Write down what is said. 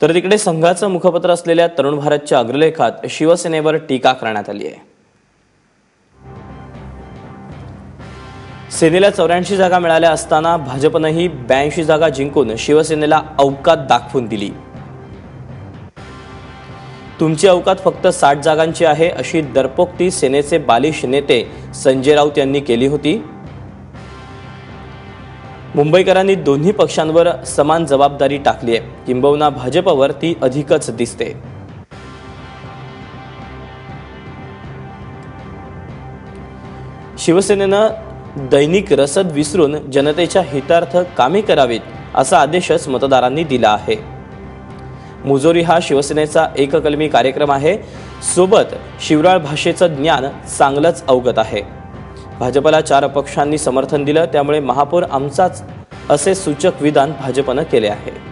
तर तिकडे संघाचं मुखपत्र असलेल्या तरुण भारतच्या अग्रलेखात शिवसेनेवर टीका करण्यात आली आहे. सेनेला चौऱ्याऐंशी जागा मिळाल्या असताना भाजपनंही ब्याऐंशी जागा जिंकून शिवसेनेला अवकात दाखवून दिली. तुमची अवकात फक्त साठ जागांची आहे अशी दरपोक्ती सेनेचे बालिश नेते संजय राऊत यांनी केली होती. मुंबईकरांनी दोन्ही पक्षांवर समान जबाबदारी टाकली आहे. किंबहुना भाजपवर ती अधिकच दिसते. शिवसेनेनं दैनिक रसद विसरून जनतेच्या हितार्थ कामे करावीत असा आदेशच मतदारांनी दिला आहे. मुजोरी हा शिवसेनेचा एककलमी कार्यक्रम आहे. सोबत शिवराळ भाषेचं ज्ञान चांगलंच अवगत आहे. भाजपला चार पक्षांनी समर्थन दिलं त्यामुळे महापौर आमचाच असे सूचक विधान भाजपनं केले आहे.